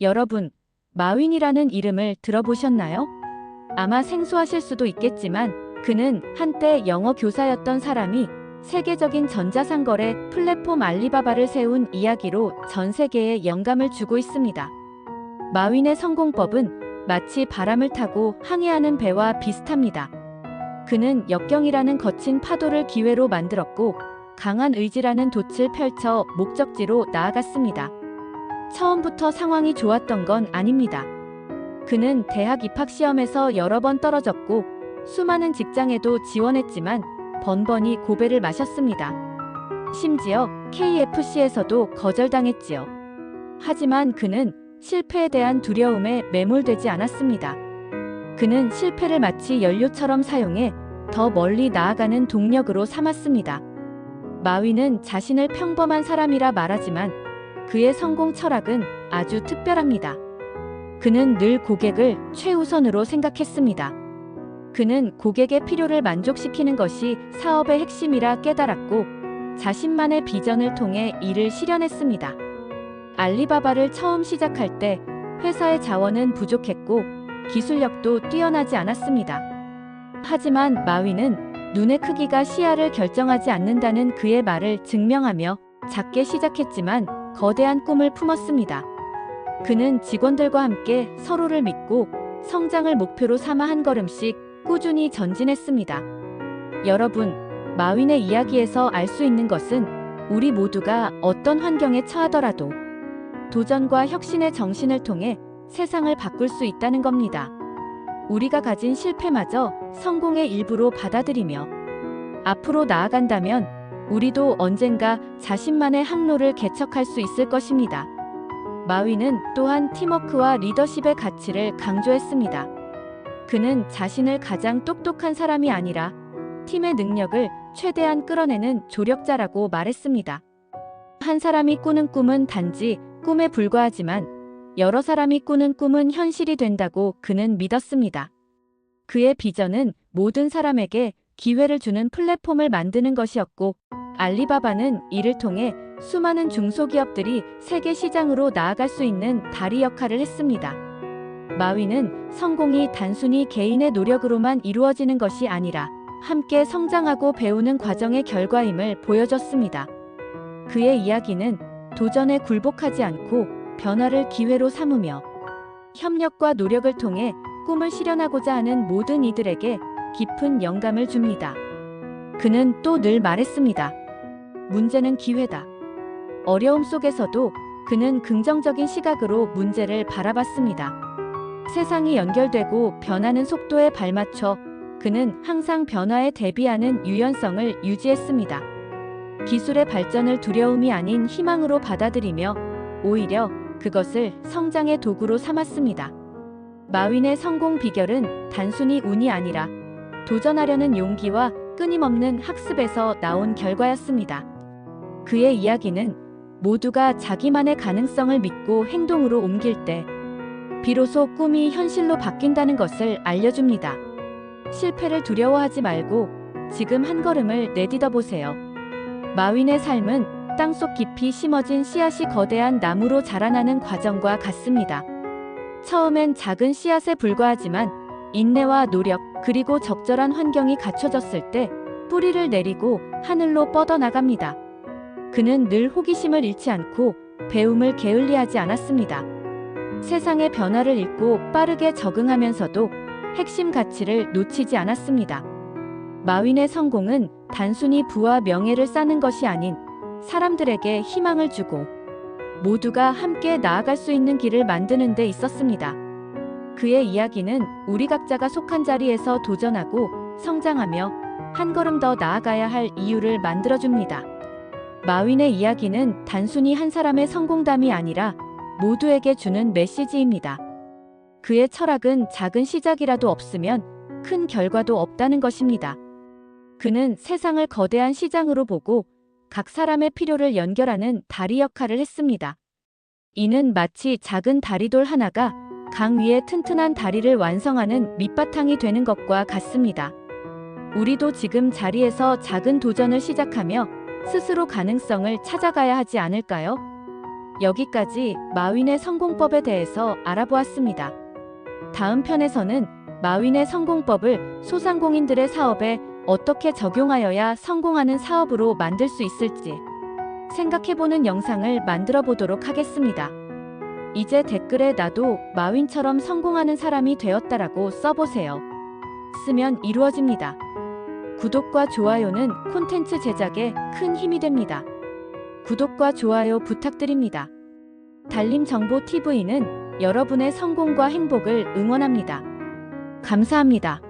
여러분, 마윈이라는 이름을 들어보셨나요? 아마 생소하실 수도 있겠지만 그는 한때 영어 교사였던 사람이 세계적인 전자상거래 플랫폼 알리바바를 세운 이야기로 전 세계에 영감을 주고 있습니다. 마윈의 성공법은 마치 바람을 타고 항해하는 배와 비슷합니다. 그는 역경이라는 거친 파도를 기회로 만들었고 강한 의지라는 돛을 펼쳐 목적지로 나아갔습니다. 처음부터 상황이 좋았던 건 아닙니다. 그는 대학 입학 시험에서 여러 번 떨어졌고 수많은 직장에도 지원했지만 번번이 고배를 마셨습니다. 심지어 KFC에서도 거절당했지요. 하지만 그는 실패에 대한 두려움에 매몰되지 않았습니다. 그는 실패를 마치 연료처럼 사용해 더 멀리 나아가는 동력으로 삼았습니다. 마위는 자신을 평범한 사람이라 말하지만 그의 성공 철학은 아주 특별합니다. 그는 늘 고객을 최우선으로 생각했습니다. 그는 고객의 필요를 만족시키는 것이 사업의 핵심이라 깨달았고 자신만의 비전을 통해 이를 실현했습니다. 알리바바를 처음 시작할 때 회사의 자원은 부족했고 기술력도 뛰어나지 않았습니다. 하지만 마위는 눈의 크기가 시야를 결정하지 않는다는 그의 말을 증명하며 작게 시작했지만 거대한 꿈을 품었습니다. 그는 직원들과 함께 서로를 믿고 성장을 목표로 삼아 한 걸음씩 꾸준히 전진했습니다. 여러분, 마윈의 이야기에서 알 수 있는 것은 우리 모두가 어떤 환경에 처하더라도 도전과 혁신의 정신을 통해 세상을 바꿀 수 있다는 겁니다. 우리가 가진 실패마저 성공의 일부로 받아들이며 앞으로 나아간다면 우리도 언젠가 자신만의 항로를 개척할 수 있을 것입니다. 마위는 또한 팀워크와 리더십의 가치를 강조했습니다. 그는 자신을 가장 똑똑한 사람이 아니라 팀의 능력을 최대한 끌어내는 조력자라고 말했습니다. 한 사람이 꾸는 꿈은 단지 꿈에 불과하지만 여러 사람이 꾸는 꿈은 현실이 된다고 그는 믿었습니다. 그의 비전은 모든 사람에게 기회를 주는 플랫폼을 만드는 것이었고 알리바바는 이를 통해 수많은 중소기업들이 세계 시장으로 나아갈 수 있는 다리 역할을 했습니다. 마위는 성공이 단순히 개인의 노력으로만 이루어지는 것이 아니라 함께 성장하고 배우는 과정의 결과임을 보여줬습니다. 그의 이야기는 도전에 굴복하지 않고 변화를 기회로 삼으며 협력과 노력을 통해 꿈을 실현하고자 하는 모든 이들에게 깊은 영감을 줍니다. 그는 또 늘 말했습니다. 문제는 기회다. 어려움 속에서도 그는 긍정적인 시각으로 문제를 바라봤습니다. 세상이 연결되고 변하는 속도에 발맞춰 그는 항상 변화에 대비하는 유연성을 유지했습니다. 기술의 발전을 두려움이 아닌 희망으로 받아들이며 오히려 그것을 성장의 도구로 삼았습니다. 마윈의 성공 비결은 단순히 운이 아니라 도전하려는 용기와 끊임없는 학습에서 나온 결과였습니다. 그의 이야기는 모두가 자기만의 가능성을 믿고 행동으로 옮길 때 비로소 꿈이 현실로 바뀐다는 것을 알려줍니다. 실패를 두려워하지 말고 지금 한 걸음을 내딛어 보세요. 마윈의 삶은 땅속 깊이 심어진 씨앗이 거대한 나무로 자라나는 과정과 같습니다. 처음엔 작은 씨앗에 불과하지만 인내와 노력 그리고 적절한 환경이 갖춰졌을 때 뿌리를 내리고 하늘로 뻗어나갑니다. 그는 늘 호기심을 잃지 않고 배움을 게을리하지 않았습니다. 세상의 변화를 읽고 빠르게 적응하면서도 핵심 가치를 놓치지 않았습니다. 마윈의 성공은 단순히 부와 명예를 쌓는 것이 아닌 사람들에게 희망을 주고 모두가 함께 나아갈 수 있는 길을 만드는 데 있었습니다. 그의 이야기는 우리 각자가 속한 자리에서 도전하고 성장하며 한 걸음 더 나아가야 할 이유를 만들어줍니다. 마윈의 이야기는 단순히 한 사람의 성공담이 아니라 모두에게 주는 메시지입니다. 그의 철학은 작은 시작이라도 없으면 큰 결과도 없다는 것입니다. 그는 세상을 거대한 시장으로 보고 각 사람의 필요를 연결하는 다리 역할을 했습니다. 이는 마치 작은 다리돌 하나가 강 위에 튼튼한 다리를 완성하는 밑바탕이 되는 것과 같습니다. 우리도 지금 자리에서 작은 도전을 시작하며 스스로 가능성을 찾아가야 하지 않을까요? 여기까지 마윈의 성공법에 대해서 알아보았습니다. 다음 편에서는 마윈의 성공법을 소상공인들의 사업에 어떻게 적용하여야 성공하는 사업으로 만들 수 있을지 생각해보는 영상을 만들어 보도록 하겠습니다. 이제 댓글에 나도 마윈처럼 성공하는 사람이 되었다라고 써보세요. 쓰면 이루어집니다. 구독과 좋아요는 콘텐츠 제작에 큰 힘이 됩니다. 구독과 좋아요 부탁드립니다. 달림정보TV는 여러분의 성공과 행복을 응원합니다. 감사합니다.